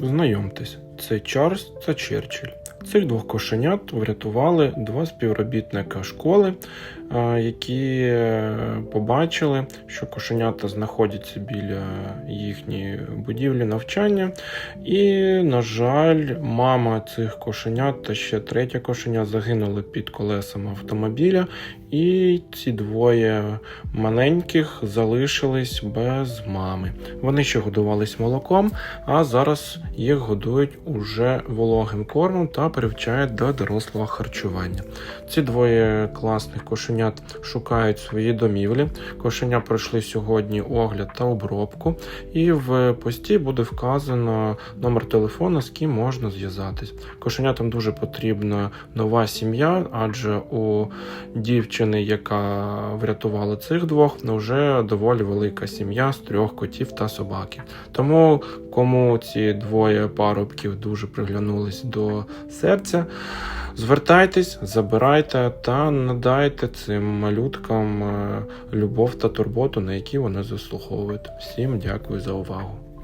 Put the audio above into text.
Знайомтесь, це Чарльз та Черчилль. Цих двох кошенят врятували два співробітника школи, які е, побачили, що кошенята знаходяться біля їхньої будівлі навчання. І, на жаль, мама цих кошенят та ще третя кошеня загинули під колесами автомобіля, і ці двоє маленьких залишились без мами. Вони ще годувались молоком, а зараз їх годують уже вологим кормом та привчають до дорослого харчування. Ці двоє класних кошенят шукають свої домівлі. Кошеня пройшли сьогодні огляд та обробку, і в пості буде вказано номер телефону, з ким можна зв'язатись. Кошенятам дуже потрібна нова сім'я, адже у дівчини, яка врятувала цих двох, вже доволі велика сім'я з трьох котів та собаки. Тому кому ці двоє парубків дуже приглянулись до серця, звертайтесь, забирайте та надайте цим малюткам е, любов та турботу, на які вони заслуговують. Всім дякую за увагу.